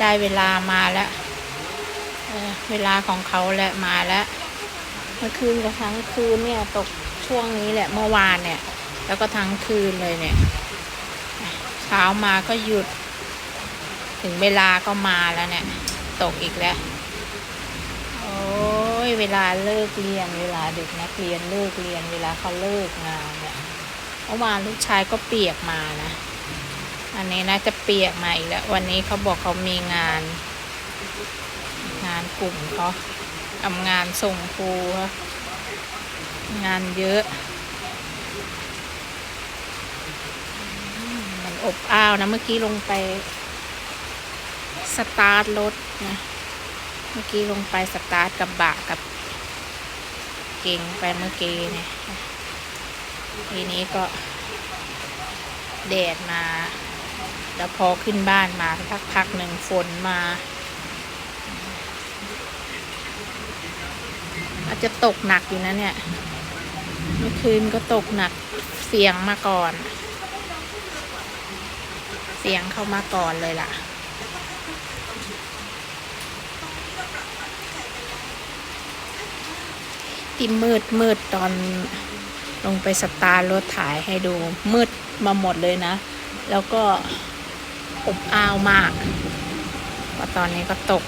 ได้เวลามาแล้วเเวลาของเขาแหละมาแล้ว เมื่อคืนกับทั้งคืนเนี่ยตกช่วงนี้แหละเมื่อวานเนี่ย แล้วก็ทั้งคืนเลยเนี่ย เช้ามาก็หยุด ถึงเวลาก็มาแล้วเนี่ย ตกอีกแล้ว โอ้ยเวลาเลิกเรียนเวลาเด็กนักเรียนเลิกเรียนเวลาเขาเลิกงานเนี่ยเมื่อวานลูกชายก็เปียกมานะ อันนี้น่าจะเปียกมาอีกแล้ว วันนี้เขาบอกเขามีงาน งานกลุ่มเขาทำงานส่งครูงานเยอะอืมมันอบอ้าวนะ เมื่อกี้ลงไป สตาร์ทรถนะ เมื่อกี้ลงไปสตาร์ทกับบะกับเก่งไปเมื่อกี้เนี่ยทีนี้ก็แดดมา แล้วพอขึ้นบ้านมาสักพักหนึ่งฝนมา อาจจะตกหนักอยู่นะเนี่ย เมื่อคืนก็ตกหนักเสียงมาก่อน เสียงเข้ามาก่อนเลยล่ะที่มืดมืดตอนลงไปสตาร์รถถ่ายให้ดูมืดมาหมดเลยนะ แล้วก็ อบอ้าวมากว่าตอนนี้ก็ตก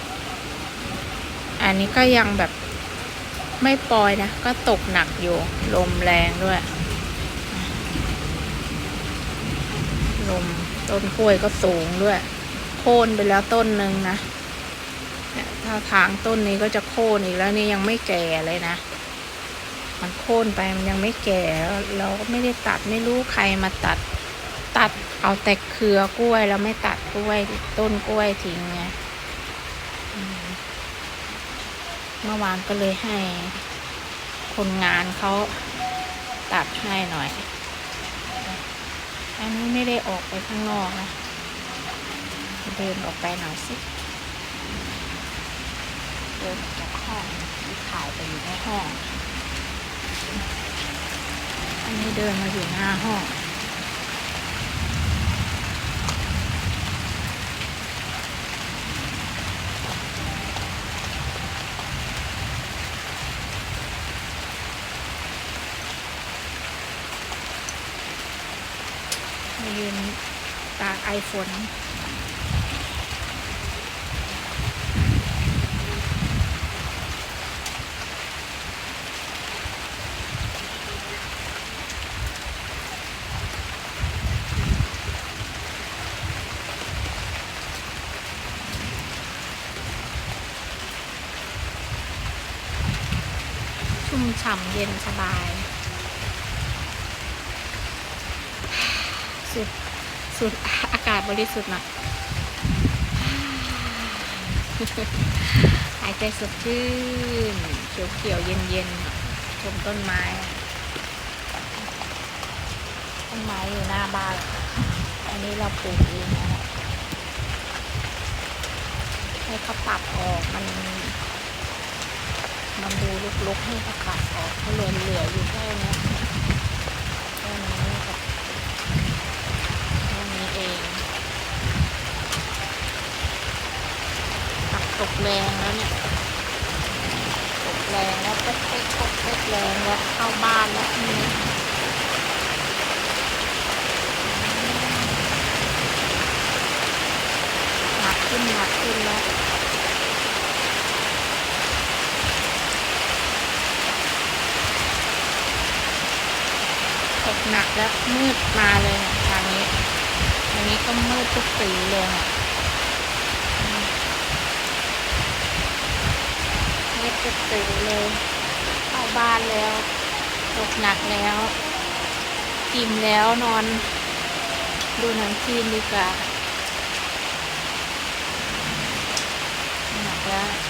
อันนี้ก็ยังแบบไม่ปล่อยนะ ก็ตกหนักอยู่ ลมแรงด้วย ลมต้นกล้วยก็สูงด้วย โค่นไปแล้วต้นหนึ่งนะถ้าทางต้นนี้ก็จะโค่นอีกแล้วนี่ยังไม่แก่เลยนะ มันโค่นไปมันยังไม่แก่แล้วเราก็ไม่ได้ตัดไม่รู้ใครมาตัด ตัดเอาแต่เครือกล้วยแล้วไม่ตัดกล้วยต้นกล้วยทิ้งไงเมื่อวานก็เลยให้คนงานเขาตัดให้หน่อย อันนี้ไม่ได้ออกไปข้างนอกนะ เดินออกไปหน่อยสิเดินจากห้องที่ถ่ายไปอยู่ในห้อง อันนี้เดินมาอยู่หน้าห้อง มายืนตากไอฝนชุ่มฉ่ำเย็นสบาย สุดสุดอากาศบริสุทธิ์นะหายใจสดชื่นเขียวเขียวๆเย็นเย็นๆชมต้นไม้ ต้นไม้อยู่หน้าบ้าน อันนี้เราปลูกเองนะให้เขาตัดออกมันมันดูลุกๆให้เขาตัดออกเขาเหลือเหลืออยแค่นี้กับ แค่นี้เองผัก ตกแรงแล้วเนี่ย ตกแรงแล้วก็เป๊กตกเป๊กแรงแล้วเข้าบ้านแล้วทีนี้หนักขึ้นหนักขึ้นแล้วตกหนักแล้วมืดมาเลยทางนี้ทางนี้ก็มืดทุกสีเลยเนี่ กระต๋อเลยเข้าบ้านแล้ว ตกหนักแล้วกินแล้วนอน ดูหนังจีนดีกว่าหนักแล้ว